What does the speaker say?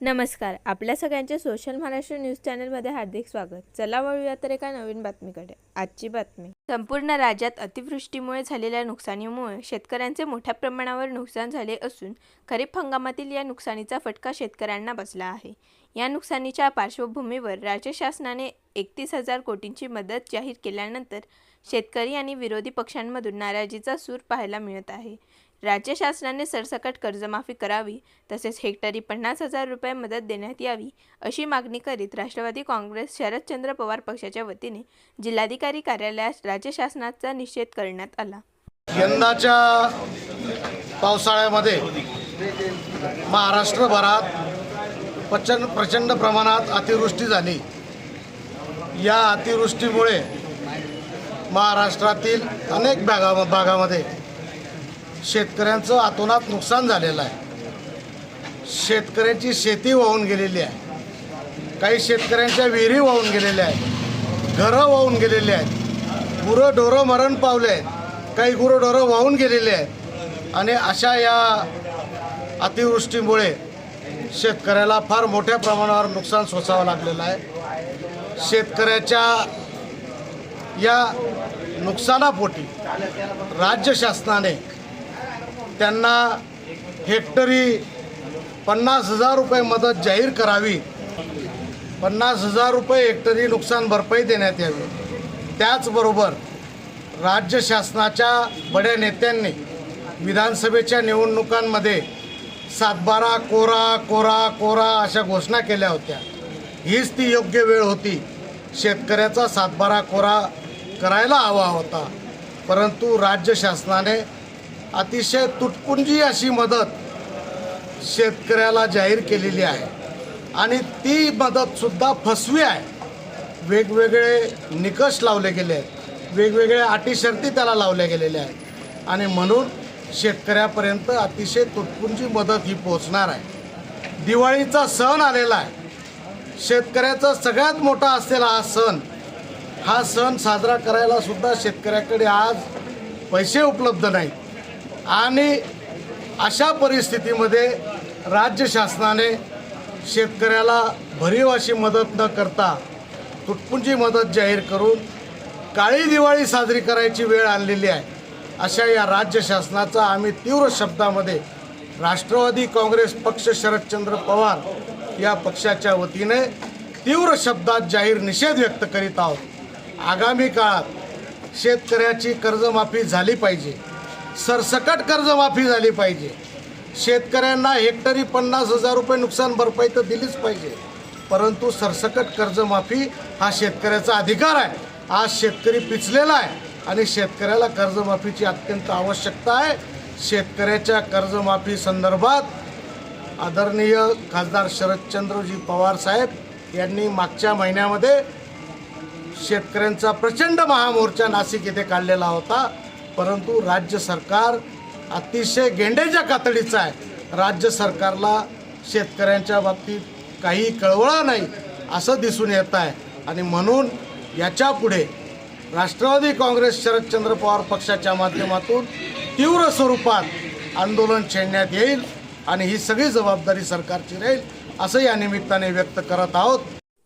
नमस्कार आपल्या सगळ्यांचे सोशल महाराष्ट्र न्यूज चॅनलमध्ये हार्दिक स्वागत. चला वळूया तर एका नवीन बातमीकडे. आजची बातमी. संपूर्ण राज्यात अतिवृष्टीमुळे झालेल्या नुकसानीमुळे शेतकऱ्यांचे मोठ्या प्रमाणावर नुकसान झाले असून खरीप हंगामातील या नुकसानीचा फटका शेतकऱ्यांना बसला आहे. या नुकसानीच्या पार्श्वभूमीवर राज्य शासनाने एकतीस हजार कोटींची मदत जाहीर केल्यानंतर शेतकरी आणि विरोधी पक्षांमधून नाराजीचा सूर पाहायला मिळत आहे. राज्य शासनाने सरसकट कर्जमाफी करावी तसेच हेक्टरी पन्नास हजार रुपये मदत देण्यात यावी अशी मागणी करीत राष्ट्रवादी काँग्रेस शरदचंद्र पवार पक्षाच्या वतीने जिल्हाधिकारी कार्यालयात राज्य शासनाचा निषेध करण्यात आला. यंदाच्या पावसाळ्यामध्ये महाराष्ट्रभरात प्रचंड प्रचंड प्रमाणात अतिवृष्टी झाली. या अतिवृष्टीमुळे महाराष्ट्रातील अनेक भागा भागामध्ये शेतकऱ्यांचं अतोनात नुकसान झालेलं आहे. शेतकऱ्यांची शेती वाहून गेलेली आहे. काही शेतकऱ्यांच्या विहिरी वाहून गेलेल्या आहेत. घरं वाहून गेलेली आहेत. गुरंढोरं मरण पावले आहेत. काही गुरंढोरं वाहून गेलेले आहेत. आणि अशा या अतिवृष्टीमुळे शेतकऱ्याला फार मोठ्या प्रमाणावर नुकसान सोसावं लागलेलं आहे. शेतकऱ्याच्या या नुकसानापोटी राज्य शासनाने त्यांना हेक्टरी पन्नास हजार रुपये मदत जाहीर करावी. पन्नास हजार रुपये हेक्टरी नुकसान भरपाई देण्यात यावी. त्याचबरोबर राज्य शासनाच्या बड्या नेत्यांनी विधानसभेच्या निवडणुकांमध्ये सातबारा कोरा कोरा कोरा अशा घोषणा केल्या होत्या. हीच ती योग्य वेळ होती. शेतकऱ्याचा सातबारा कोरा करायला हवा होता. परंतु राज्य शासनाने अतिशय तुटपुंजी अशी मदत शेतकऱ्याला जाहीर केलेली आहे. आणि ती मदतसुद्धा फसवी आहे. वेगवेगळे निकष लावले गेले आहेत. वेगवेगळ्या अटी शर्ती त्याला लावल्या गेलेल्या आहेत. आणि म्हणून शेतकऱ्यापर्यंत अतिशय तुटपुंजी मदत ही पोचणार आहे. दिवाळीचा सण आलेला आहे. शेतकऱ्याचा सगळ्यात मोठा असलेला हा सण. हा सण साजरा करायला सुद्धा शेतकऱ्याकडे आज पैसे उपलब्ध नाहीत. आणि अशा परिस्थितीमध्ये राज्य शासनाने शेतकऱ्याला भरीव अशी मदत न करता तुटपुंजी मदत जाहीर करून काळी दिवाळी साजरी करायची वेळ आणलेली आहे. अशा या राज्य शासनाचा आम्ही तीव्र शब्दामध्ये राष्ट्रवादी काँग्रेस पक्ष शरदचंद्र पवार या पक्षाच्या वतीने तीव्र शब्दात जाहीर निषेध व्यक्त करीत आहोत. आगामी काळात शेतकऱ्याची कर्जमाफी झाली पाहिजे. सरसकट कर्जमाफी झाली पाहिजे. शेतकऱ्यांना हेक्टरी पन्नास हजार रुपये नुकसान भरपाई तर दिलीच पाहिजे. परंतु सरसकट कर्जमाफी हा शेतकऱ्याचा अधिकार आहे. आज शेतकरी पिचलेला आहे आणि शेतकऱ्याला कर्जमाफीची अत्यंत आवश्यकता आहे. शेतकऱ्याच्या कर्जमाफी संदर्भात आदरणीय खासदार शरदचंद्रजी पवार साहेब यांनी मागच्या महिन्यामध्ये शेतकऱ्यांचा प्रचंड महामोर्चा नाशिक येथे काढलेला होता. परंतु राज्य सरकार अतिशय गेंड्याच्या कातडीचं आहे. राज्य सरकारला शेतकऱ्यांच्या बाबतीत काही कळवळा नाही असं दिसून येत आहे. आणि म्हणून याच्यापुढे राष्ट्रवादी काँग्रेस शरदचंद्र पवार पक्षाच्या माध्यमातून तीव्र स्वरूपात आंदोलन छेडण्यात येईल आणि ही सगळी जबाबदारी सरकारची राहील असं या निमित्ताने व्यक्त करत आहोत.